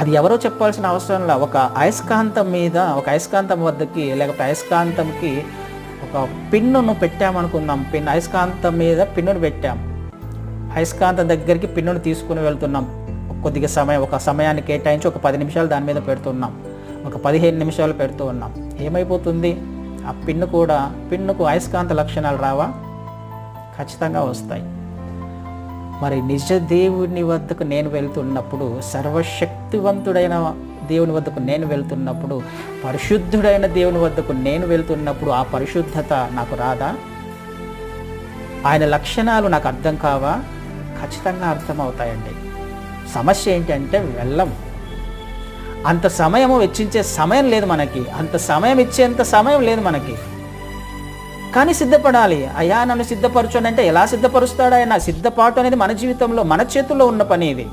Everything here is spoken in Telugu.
అది ఎవరో చెప్పాల్సిన అవసరంలా ఒక అయస్కాంతం మీద ఒక అయస్కాంతం వద్దకి లేకపోతే అయస్కాంతంకి ఒక పిన్నును పెట్టామనుకుందాం. పిన్ అయస్కాంతం మీద పిన్నును పెట్టాం. అయస్కాంతం దగ్గరికి పిన్నును తీసుకుని వెళ్తున్నాం. కొద్దిగా సమయం ఒక సమయాన్ని కేటాయించి ఒక పది నిమిషాలు దాని మీద పెడుతున్నాం. ఒక పదిహేను నిమిషాలు పెడుతూ ఉన్నాం. ఏమైపోతుంది? ఆ పిన్ను కూడా పిన్నుకు అయస్కాంత లక్షణాలు రావా? ఖచ్చితంగా వస్తాయి. మరి నిజ దేవుని వద్దకు నేను వెళ్తున్నప్పుడు సర్వశక్తివంతుడైన దేవుని వద్దకు నేను వెళ్తున్నప్పుడు పరిశుద్ధుడైన దేవుని వద్దకు నేను వెళ్తున్నప్పుడు ఆ పరిశుద్ధత నాకు రాదా? ఆయన లక్షణాలు నాకు అర్థం కావా? ఖచ్చితంగా అర్థమవుతాయండి. సమస్య ఏంటంటే వెళ్ళం. అంత సమయము వెచ్చించే సమయం లేదు మనకి. అంత సమయం ఇచ్చేంత సమయం లేదు మనకి. కానీ సిద్ధపడాలి. అయ్యా నన్ను సిద్ధపరచు అంటే ఎలా సిద్ధపరుస్తాడు ఆయన? సిద్ధపాటు అనేది మన జీవితంలో మన చేతుల్లో ఉన్న పని ఇది.